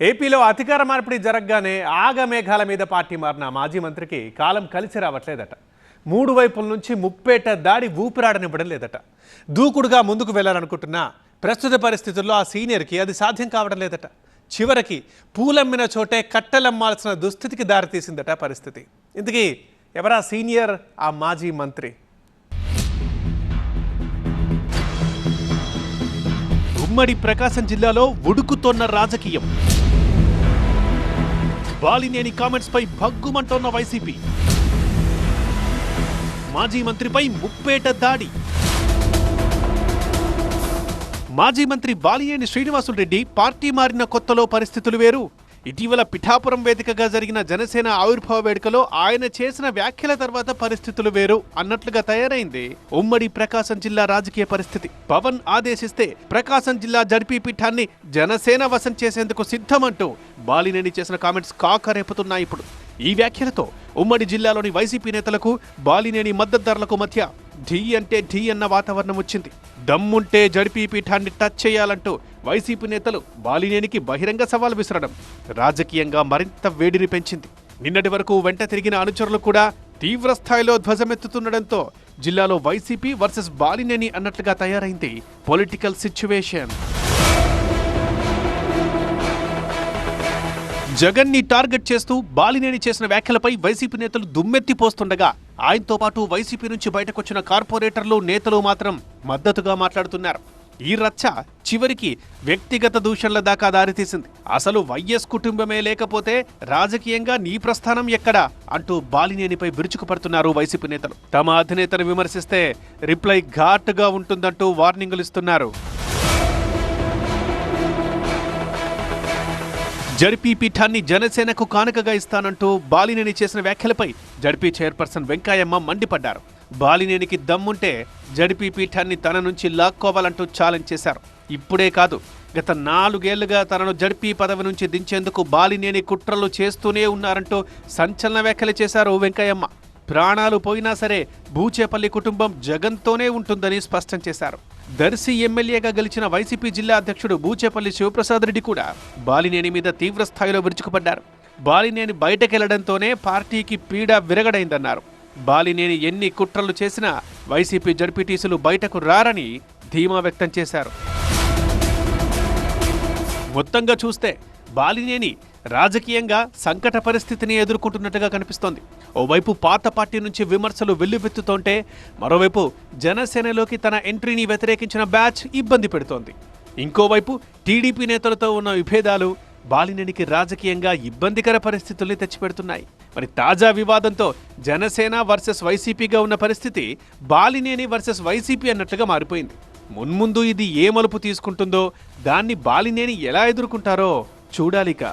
ఏపీలో అధికార మార్పిడి జరగగానే ఆగమేఘాల మీద పార్టీ మారిన మాజీ మంత్రికి కాలం కలిసి రావట్లేదట. మూడు వైపుల నుంచి ముప్పేట దాడి ఊపిరాడనివ్వడం లేదట. దూకుడుగా ముందుకు వెళ్ళాలనుకుంటున్నా ప్రస్తుత పరిస్థితుల్లో ఆ సీనియర్కి అది సాధ్యం కావడం లేదట. చివరికి పూలమ్మిన చోటే కట్టెలమ్మాల్సిన దుస్థితికి దారితీసిందట పరిస్థితి. ఇంతకీ ఎవరా సీనియర్ ఆ మాజీ మంత్రి? ఉమ్మడి ప్రకాశం జిల్లాలో ఉడుకుతోన్న రాజకీయం. బాలినేని కామెంట్స్ పై భగ్గుమంటోన్న వైసీపీ. మాజీ మంత్రిపై ముప్పేట దాడి. మాజీ మంత్రి బాలినేని శ్రీనివాసులు రెడ్డి పార్టీ మారిన కొత్తలో పరిస్థితులు వేరు. ఇటీవల పిఠాపురం వేదికగా జరిగిన జనసేన ఆవిర్భావ వేడుకలో ఆయన చేసిన వ్యాఖ్యల తర్వాత పరిస్థితులు వేరు అన్నట్లుగా తయారైంది. ఉమ్మడి ప్రకాశం జిల్లా రాజకీయ పరిస్థితి. పవన్ ఆదేశిస్తే ప్రకాశం జిల్లా జడ్పీ పీఠాన్ని జనసేన వశం చేసేందుకు సిద్ధమంటూ బాలినేని చేసిన కామెంట్స్ కాకరేపుతున్నాయి ఇప్పుడు. ఈ వ్యాఖ్యలతో ఉమ్మడి జిల్లాలోని వైసీపీ నేతలకు బాలినేని మద్దతుదారులకు మధ్య ఢీ అంటే ఢీ అన్న వాతావరణం వచ్చింది. దమ్ముంటే జడిపి పీఠాన్ని టచ్ చేయాలంటూ వైసీపీ నేతలు బాలినేనికి బహిరంగ సవాల్ విసరడం రాజకీయంగా మరింత వేడిని పెంచింది. నిన్నటి వరకు వెంట తిరిగిన అనుచరులు కూడా తీవ్ర స్థాయిలో ధ్వజమెత్తుతుండడంతో జిల్లాలో వైసీపీ వర్సెస్ బాలినేని అన్నట్లుగా తయారైంది పొలిటికల్ సిచ్యువేషన్. జగన్ని టార్గెట్ చేస్తూ బాలినేని చేసిన వ్యాఖ్యలపై వైసీపీ నేతలు దుమ్మెత్తిపోస్తుండగా ఆయనతో పాటు వైసీపీ నుంచి బయటకొచ్చిన కార్పొరేటర్లు నేతలు మాత్రం మద్దతుగా మాట్లాడుతున్నారు. ఈ రచ్చ చివరికి వ్యక్తిగత దూషణల దాకా దారితీసింది. అసలు వైఎస్ కుటుంబమే లేకపోతే రాజకీయంగా నీ ప్రస్థానం ఎక్కడా? అంటూ బాలినేనిపై విరుచుకుపడుతున్నారు వైసీపీ నేతలు. తమ అధినేతను విమర్శిస్తే రిప్లై ఘాటుగా ఉంటుందంటూ వార్నింగులు ఇస్తున్నారు. జడ్పీ పీఠాన్ని జనసేనకు కానుకగా ఇస్తానంటూ బాలినేని చేసిన వ్యాఖ్యలపై జడ్పీ చైర్పర్సన్ వెంకయ్యమ్మ మండిపడ్డారు. బాలినేనికి దమ్ముంటే జడిపి పీఠాన్ని తన నుంచి లాక్కోవాలంటూ ఛాలెంజ్ చేశారు. ఇప్పుడే కాదు గత నాలుగేళ్ళుగా తనను జడ్పీ పదవి నుంచి దించేందుకు బాలినేని కుట్రలు చేస్తూనే ఉన్నారంటూ సంచలన వ్యాఖ్యలు చేశారు వెంకయ్యమ్మ. ప్రాణాలు పోయినా సరే బూచేపల్లి కుటుంబం జగన్తోనే ఉంటుందని స్పష్టం చేశారు. దర్శి ఎమ్మెల్యేగా గెలిచిన వైసీపీ జిల్లా అధ్యక్షుడు బూచేపల్లి శివప్రసాద్ రెడ్డి కూడా బాలినేని మీద తీవ్రస్థాయిలో విరుచుకుపడ్డారు. బాలినేని బయటకెళ్ళడంతోనే పార్టీకి పీడ విరగడైందన్నారు. బాలినేని ఎన్ని కుట్రలు చేసినా వైసీపీ జడ్పీటీసులు బయటకు రారని ధీమా వ్యక్తం చేశారు. మొత్తంగా చూస్తే బాలినేని రాజకీయంగా సంకట పరిస్థితిని ఎదుర్కొంటున్నట్టుగా కనిపిస్తోంది. ఓవైపు పాత పార్టీ నుంచి విమర్శలు వెల్లువెత్తుతోంటే మరోవైపు జనసేనలోకి తన ఎంట్రీని వ్యతిరేకించిన బ్యాచ్ ఇబ్బంది పెడుతోంది. ఇంకోవైపు టీడీపీ నేతలతో ఉన్న విభేదాలు బాలినేనికి రాజకీయంగా ఇబ్బందికర పరిస్థితుల్ని తెచ్చిపెడుతున్నాయి. మరి తాజా వివాదంతో జనసేన వర్సెస్ వైసీపీగా ఉన్న పరిస్థితి బాలినేని వర్సెస్ వైసీపీ అన్నట్లుగా మారిపోయింది. మున్ముందు ఇది ఏ మలుపు తీసుకుంటుందో దాన్ని బాలినేని ఎలా ఎదుర్కొంటారో చూడాలిక.